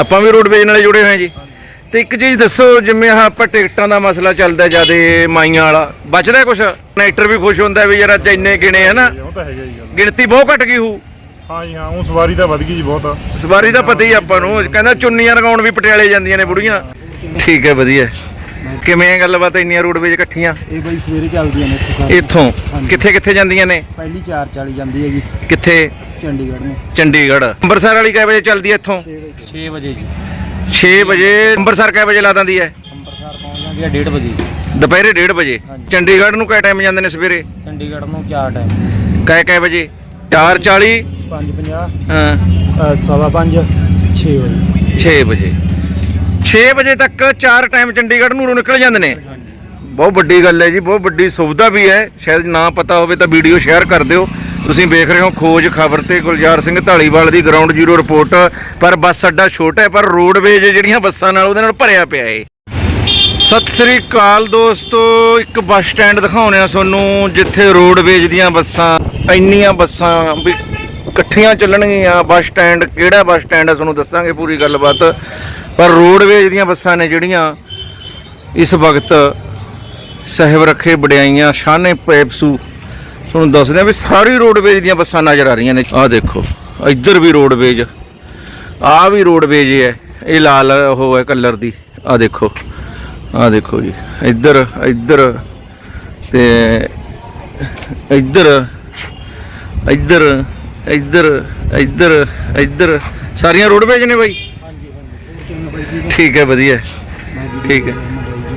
ਆਪਾਂ ਵੀ ਰੋਡਵੇਜ ਨਾਲੇ ਜੁੜੇ ਹੋਏ ਜੀ। ਤੇ ਇੱਕ ਚੀਜ਼ ਦੱਸੋ ਜਿਵੇਂ ਆਹ ਆਪਾਂ ਟਿਕਟਾਂ ਦਾ ਮਸਲਾ ਚੱਲਦਾ ਜਿਆਦੇ ਮਾਈਆਂ ਵਾਲਾ ਬਚਦਾ ਕੁਛ? ਕਨੈਕਟਰ ਵੀ ਖੁਸ਼ ਹੁੰਦਾ ਵੀ ਯਾਰ ਅੱਜ ਇੰਨੇ ਗਿਣੇ ਹਨਾ ਉਹ ਤਾਂ ਹੈਗਾ ਹੀ ਗੱਲ। ਗਿਣਤੀ ਬਹੁਤ ਘਟ ਗਈ ਹੂ ਹਾਂ ਜੀ ਹਾਂ ਉਹ ਸਵਾਰੀ ਤਾਂ ਵਧ ਗਈ ਜੀ ਬਹੁਤ। ਸਵਾਰੀ ਦਾ ਪਤਾ ਹੀ ਆਪਾਂ ਨੂੰ। ਕਹਿੰਦਾ ਚੁੰਨੀਆਂ ਲਗਾਉਣ ਵੀ ਪਟਿਆਲੇ ਜਾਂਦੀਆਂ ਨੇ ਬੁੜੀਆਂ। ਠੀਕ ਹੈ ਵਧੀਆ। ਕਿਵੇਂ ਹੈ ਗੱਲਬਾਤ ਇੰਨੀਆਂ ਰੋਡਵੇਜ ਇਕੱਠੀਆਂ? ਇਹ ਬਈ ਸਵੇਰੇ ਚੱਲਦੀਆਂ ਨੇ ਇੱਥੋਂ ਕਿੱਥੇ ਕਿੱਥੇ ਜਾਂਦੀਆਂ ਨੇ? ਪਹਿਲੀ 440 ਜਾਂਦੀ ਹੈਗੀ। ਕਿੱਥੇ? ਚੰਡੀਗੜ੍ਹ ਨੂੰ। ਚੰਡੀਗੜ੍ਹ। ਅੰਮ੍ਰਿਤਸਰ ਵਾਲੀ ਕਿੰਨੇ ਵਜੇ ਚੱਲਦੀ ਹੈ ਇੱਥੋਂ? 6 ਵਜੇ ਜੀ। 6 ਵਜੇ। ਅੰਮ੍ਰਿਤਸਰ ਕਿੰਨੇ ਵਜੇ ਲਾ ਦਿੰਦੀ ਹੈ? ਅੰਮ੍ਰਿਤਸਰ ਪਹੁੰਚ ਜਾਂਦੀ ਹੈ 1:30 ਵਜੇ ਦੁਪਹਿਰੇ 1:30 ਵਜੇ। ਚੰਡੀਗੜ੍ਹ ਨੂੰ ਕਿੰਨੇ ਟਾਈਮ ਜਾਂਦੇ ਨੇ ਸਵੇਰੇ? ਚੰਡੀਗੜ੍ਹ ਨੂੰ 4 ਟਾਈਮ ਕਿੰਨੇ ਕਿੰਨੇ ਵਜੇ? 4:40 5:50 ਹਾਂ। ਸਵਾ 5 6 ਵਜੇ। 6 ਵਜੇ। 6 ਵਜੇ ਤੱਕ ਚਾਰ ਟਾਈਮ ਚੰਡੀਗੜ੍ਹ ਨੂੰ ਨਿਕਲ ਜਾਂਦੇ ਨੇ। ਬਹੁਤ ਵੱਡੀ ਗੱਲ ਹੈ ਜੀ ਬਹੁਤ ਵੱਡੀ ਸੁਵਿਧਾ ਵੀ ਹੈ। ਸ਼ਾਇਦ ਨਾ ਪਤਾ ਹੋਵੇ ਤਾਂ ਵੀਡੀਓ ਸ਼ੇਅਰ ਕਰ ਦਿਓ। ਤੁਸੀਂ ਵੇਖ ਰਹੇ ਹੋ ਖੋਜ ਖਬਰ ਤੇ ਗੁਲਜ਼ਾਰ ਸਿੰਘ ਢਾਲੀਵਾਲ ਦੀ ਗਰਾਊਂਡ ਜ਼ੀਰੋ ਰਿਪੋਰਟ ਪਰ ਬੱਸ ਅੱਡਾ ਛੋਟਾ ਹੈ, ਪਰ ਰੋਡਵੇਜ ਜਿਹੜੀਆਂ ਬੱਸਾਂ ਨਾਲ ਉਹਦੇ ਨਾਲ ਭਰਿਆ ਪਿਆ ਏ। ਸਤਿ ਸ੍ਰੀ ਅਕਾਲ ਦੋਸਤੋ, ਇੱਕ ਬੱਸ ਸਟੈਂਡ ਦਿਖਾਉਣੇ ਆ ਤੁਹਾਨੂੰ, ਜਿੱਥੇ ਰੋਡਵੇਜ ਦੀਆਂ ਬੱਸਾਂ, ਇੰਨੀਆਂ ਬੱਸਾਂ ਵੀ ਇਕੱਠੀਆਂ ਚੱਲਣਗੀਆਂ। ਬੱਸ ਸਟੈਂਡ ਕਿਹੜਾ ਬੱਸ ਸਟੈਂਡ ਹੈ ਤੁਹਾਨੂੰ ਦੱਸਾਂਗੇ ਪੂਰੀ ਗੱਲਬਾਤ। ਪਰ ਰੋਡਵੇਜ ਦੀਆਂ ਬੱਸਾਂ ਨੇ ਜਿਹੜੀਆਂ, ਇਸ ਵਕਤ ਸਹਿਬ ਰੱਖੇ ਵਡਿਆਈਆਂ ਸ਼ਾਨੇ ਪੈਪਸੂ ਤੁਹਾਨੂੰ ਦੱਸਦੇ ਆ ਵੀ ਸਾਰੀ ਰੋਡਵੇਜ ਦੀਆਂ ਬੱਸਾਂ ਨਜ਼ਰ ਆ ਰਹੀਆਂ ਨੇ। ਆਹ ਦੇਖੋ ਇੱਧਰ ਵੀ ਰੋਡਵੇਜ ਆਹ ਵੀ ਰੋਡਵੇਜ ਹੈ ਇਹ ਲਾਲ ਉਹ ਹੈ ਕਲਰ ਦੀ। ਆਹ ਦੇਖੋ ਆਹ ਦੇਖੋ ਜੀ। ਇੱਧਰ ਇੱਧਰ ਤੇ ਇੱਧਰ ਇੱਧਰ ਇੱਧਰ ਇੱਧਰ ਇੱਧਰ। ਸਾਰੀਆਂ ਰੋਡਵੇਜ ਨੇ ਬਾਈ? ਠੀਕ ਹੈ ਵਧੀਆ। ਠੀਕ ਹੈ।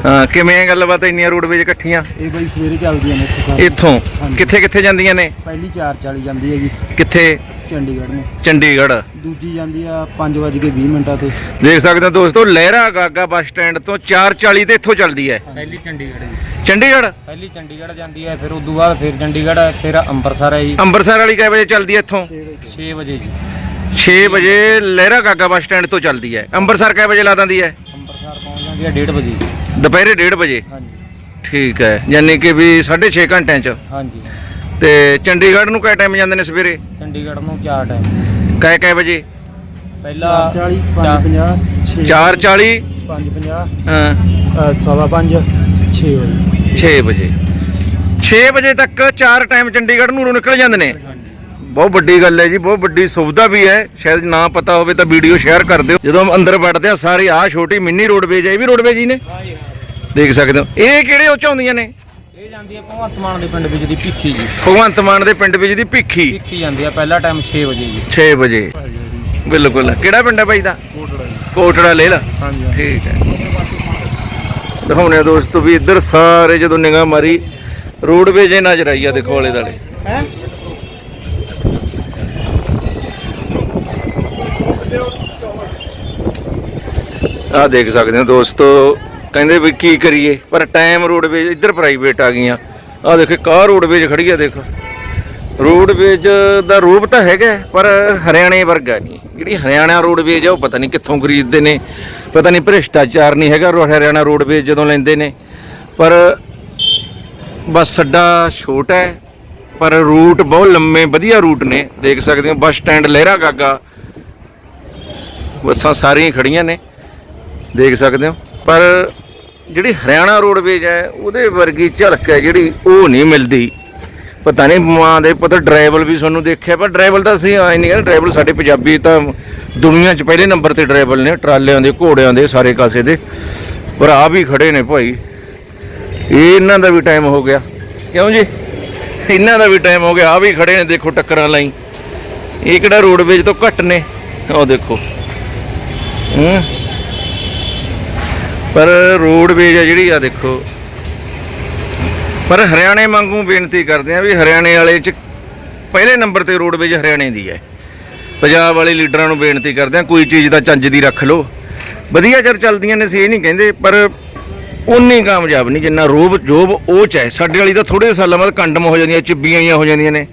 ਹਾਂ ਕਿਵੇਂ ਹੈ ਗੱਲਬਾਤ ਇੰਨੀਆਂ ਰੋਡਵੇਜ ਇਕੱਠੀਆਂ? ਇਹ ਬਈ ਸਵੇਰੇ ਚੱਲਦੀਆਂ ਨੇ ਇੱਥੇ ਸਾਰੇ। ਇੱਥੋਂ? ਕਿੱਥੇ ਕਿੱਥੇ ਜਾਂਦੀਆਂ ਨੇ? ਪਹਿਲੀ 440 ਜਾਂਦੀ ਹੈਗੀ। ਕਿੱਥੇ? ਚੰਡੀਗੜ੍ਹ ਨੂੰ। ਚੰਡੀਗੜ੍ਹ। ਦੂਜੀ ਜਾਂਦੀ ਆ 5:20 ਮਿੰਟਾਂ ਤੇ। ਦੇਖ ਸਕਦੇ ਹੋ ਦੋਸਤੋ ਲਹਿਰਾ ਗਾਗਾ ਬੱਸ ਸਟੈਂਡ ਤੋਂ 440 ਤੇ ਇੱਥੋਂ ਚੱਲਦੀ ਹੈ। ਪਹਿਲੀ ਚੰਡੀਗੜ੍ਹ ਜੀ। ਚੰਡੀਗੜ੍ਹ? ਪਹਿਲੀ ਚੰਡੀਗੜ੍ਹ ਜਾਂਦੀ ਹੈ ਫਿਰ ਉਦੋਂ ਬਾਅਦ ਫਿਰ ਚੰਡੀਗੜ੍ਹ ਫਿਰ ਅੰਮ੍ਰਿਤਸਰ ਹੈ ਜੀ। ਅੰਮ੍ਰਿਤਸਰ ਵਾਲੀ ਕਿੰਨੇ ਵਜੇ ਚੱਲਦੀ ਹੈ ਇੱਥੋਂ? 6 ਵਜੇ। ਜੀ। 6 ਵਜੇ ਲਹਿਰਾ ਗਾਗਾ ਬੱਸ ਸਟੈਂਡ ਤੋਂ ਚੱਲਦੀ ਹੈ। ਅੰਮ੍ਰਿਤਸਰ ਕਿੰਨੇ ਵਜੇ ਲਾ ਦਿੰਦੀ ਹੈ? ਅੰਮ੍ਰਿਤਸਰ ਪਹੁੰਚ ਜਾਂਦੀ ਹੈ 1:30 ਵਜੇ ਦੁਪਹਿਰੇ 1:30 ਵਜੇ? ਹਾਂਜੀ। ਠੀਕ ਹੈ ਯਾਨੀ ਕਿ ਵੀ 6.5 ਘੰਟਿਆਂ ਚ। ਹਾਂਜੀ। ਤੇ ਚੰਡੀਗੜ੍ਹ ਨੂੰ ਕਿੰਨੇ ਟਾਈਮ ਜਾਂਦੇ ਨੇ ਸਵੇਰੇ? ਚੰਡੀਗੜ੍ਹ ਨੂੰ 4 ਟਾਈਮ ਕਿੰਨੇ ਕਿੰਨੇ ਵਜੇ? ਪਹਿਲਾ 40 5:50 4:40 5:50 ਹਾਂ। ਸਵਾ 5 6 ਵਜੇ। 6 ਵਜੇ। 6 ਵਜੇ ਤੱਕ ਚਾਰ ਟਾਈਮ ਚੰਡੀਗੜ੍ਹ ਨੂੰ ਨਿਕਲ ਜਾਂਦੇ ਨੇ? ਬਹੁਤ ਵੱਡੀ ਗੱਲ ਹੈ ਜੀ ਬਹੁਤ ਵੱਡੀ ਸੁਵਿਧਾ ਵੀ ਹੈ। ਸ਼ਾਇਦ ਨਾ ਪਤਾ ਹੋਵੇ ਤਾਂ ਵੀਡੀਓ ਸ਼ੇਅਰ ਕਰ ਦਿਓ। ਜਦੋਂ ਅੰਦਰ ਵੜਦੇ ਆ ਸਾਰੇ ਆਹ ਛੋਟੀ ਮਿੰਨੀ ਰੋਡਵੇਜ ਹੈ ਇਹ ਵੀ ਰੋਡਵੇਜ ਹੀ ਨੇ? ਦੇਖ ਸਕਦੇ ਹੋ। ਇਹ ਕਿਹੜੇ ਉੱਚ ਆਉਂਦੀਆਂ ਨੇ? ਇਹ ਜਾਂਦੀ ਹੈ ਭਗਵੰਤ ਮਾਨ ਦੇ ਪਿੰਡ ਵਿੱਚ ਦੀ ਭਿੱਖੀ ਜੀ। ਭਗਵੰਤ ਮਾਨ ਦੇ ਪਿੰਡ ਵਿੱਚ ਦੀ ਭਿੱਖੀ। ਭਿੱਖੀ ਜਾਂਦੀ ਹੈ ਪਹਿਲਾ ਟਾਈਮ 6 ਵਜੇ ਜੀ। 6 ਵਜੇ। ਬਿਲਕੁਲ। ਕਿਹੜਾ ਪਿੰਡ ਹੈ ਬਾਈ ਦਾ? ਕੋਟੜਾ ਜੀ। ਕੋਟੜਾ ਲੈ ਲਾ। ਹਾਂਜੀ ਠੀਕ ਹੈ। ਦਿਖਾਉਣੇ ਆ ਦੋਸਤੋ ਵੀ ਇੱਧਰ ਸਾਰੇ ਜਦੋਂ ਨਿਗਾਹ ਮਾਰੀ ਰੋਡਵੇਜ ਨਜ਼ਰ ਆਈ ਆ ਦੇਖੋ ਵਾਲੇ ਦਾਲੇ ਆਹ ਦੇਖ ਸਕਦੇ ਹੋ ਦੋਸਤੋ, ਕਹਿੰਦੇ ਵੀ ਕੀ ਕਰੀਏ? ਪਰ ਟਾਈਮ ਰੋਡਵੇਜ ਇੱਧਰ ਪ੍ਰਾਈਵੇਟ ਆ ਗਈਆਂ। ਆਹ ਦੇਖੋ ਕਾਰ ਰੋਡਵੇਜ ਖੜੀ ਆ, ਦੇਖ। ਰੋਡਵੇਜ ਦਾ ਰੂਪ ਤਾਂ ਹੈਗਾ, ਪਰ ਹਰਿਆਣੇ ਵਰਗਾ ਨਹੀਂ। ਜਿਹੜੀ ਹਰਿਆਣਾ ਰੋਡਵੇਜ ਆ, ਉਹ ਪਤਾ ਨਹੀਂ ਕਿੱਥੋਂ ਖਰੀਦਦੇ ਨੇ। ਪਤਾ ਨਹੀਂ ਭ੍ਰਿਸ਼ਟਾਚਾਰ ਨਹੀਂ ਹੈਗਾ ਹਰਿਆਣਾ ਰੋਡਵੇਜ ਜਦੋਂ ਲੈਂਦੇ ਨੇ। ਪਰ ਬੱਸ ਅੱਡਾ ਛੋਟਾ ਹੈ, ਪਰ ਰੂਟ ਬਹੁਤ ਲੰਮੇ, ਵਧੀਆ ਰੂਟ ਨੇ। ਦੇਖ ਸਕਦੇ ਹੋ, ਬੱਸ ਸਟੈਂਡ ਲਹਿਰਾ ਗਾਗਾ। ਬੱਸਾਂ ਸਾਰੀਆਂ ਹੀ ਖੜੀਆਂ ਨੇ। ਦੇਖ ਸਕਦੇ ਹੋ। ਪਰ ਜਿਹੜੀ ਹਰਿਆਣਾ ਰੋਡਵੇਜ ਹੈ, ਉਹਦੇ ਵਰਗੀ ਝਲਕ ਹੈ ਜਿਹੜੀ ਉਹ ਨਹੀਂ ਮਿਲਦੀ। ਪਤਾ ਨਹੀਂ ਮਾਂ ਦੇ ਪਤਾ ਡਰਾਈਵਰ ਵੀ ਸਾਨੂੰ ਦੇਖਿਆ, ਪਰ ਡਰਾਈਵਰ ਤਾਂ ਅਸੀਂ ਆਏ ਨਹੀਂ ਡਰਾਈਵਰ ਸਾਡੇ ਪੰਜਾਬੀ ਤਾਂ ਦੁਨੀਆ 'ਚ ਪਹਿਲੇ ਨੰਬਰ ਤੇ ਡਰਾਈਵਰ ਨੇ, ਟਰਾਲਿਆਂ ਦੇ, ਘੋੜਿਆਂ ਦੇ, ਸਾਰੇ ਕਾਸੇ ਦੇ। ਪਰ ਆ ਵੀ ਖੜੇ ਨੇ ਭਾਈ। ਇਹ ਇਹਨਾਂ ਦਾ ਵੀ ਟਾਈਮ ਹੋ ਗਿਆ। ਕਿਉਂ ਜੀ? ਇਹਨਾਂ ਦਾ ਵੀ ਟਾਈਮ ਹੋ ਗਿਆ। ਆ ਵੀ ਖੜੇ ਨੇ, ਦੇਖੋ ਟੱਕਰਾਂ ਲਈ। ਇਹ ਕਿਹੜਾ ਰੋਡਵੇਜ ਤੋਂ ਘੱਟ ਨੇ? ਉਹ ਦੇਖੋ। ਹੂੰ। ਪਰ ਰੋਡਵੇਜ ਆ ਜਿਹੜੀ ਆ ਦੇਖੋ। ਪਰ ਹਰਿਆਣੇ ਵਾਂਗੂ ਬੇਨਤੀ ਕਰਦੇ ਆ ਵੀ ਹਰਿਆਣੇ ਵਾਲੇ ਚ ਪਹਿਲੇ ਨੰਬਰ ਤੇ ਰੋਡਵੇਜ ਹਰਿਆਣੇ ਦੀ ਹੈ। ਪੰਜਾਬ ਵਾਲੇ ਲੀਡਰਾਂ ਨੂੰ ਬੇਨਤੀ ਕਰਦੇ ਆ, ਕੋਈ ਚੀਜ਼ ਦਾ ਚੰਜ ਦੀ ਰੱਖ ਲਓ। ਵਧੀਆ ਚਰ ਚੱਲਦੀਆਂ ਨੇ ਸੀ, ਇਹ ਨਹੀਂ ਕਹਿੰਦੇ, ਪਰ ਉਨੀ ਕਾਮਯਾਬ ਨਹੀਂ ਜਿੰਨਾ ਰੋਬ ਜੋਬ ਉਹ ਚ ਹੈ। ਸਾਡੇ ਵਾਲੀ ਤਾਂ ਥੋੜੇ ਸਾਲਾਂ ਬਾਅਦ ਕੰਡਮ ਹੋ ਜਾਂਦੀਆਂ, ਚਿੱਬੀਆਂ ਹੀ ਹੋ ਜਾਂਦੀਆਂ ਨੇ।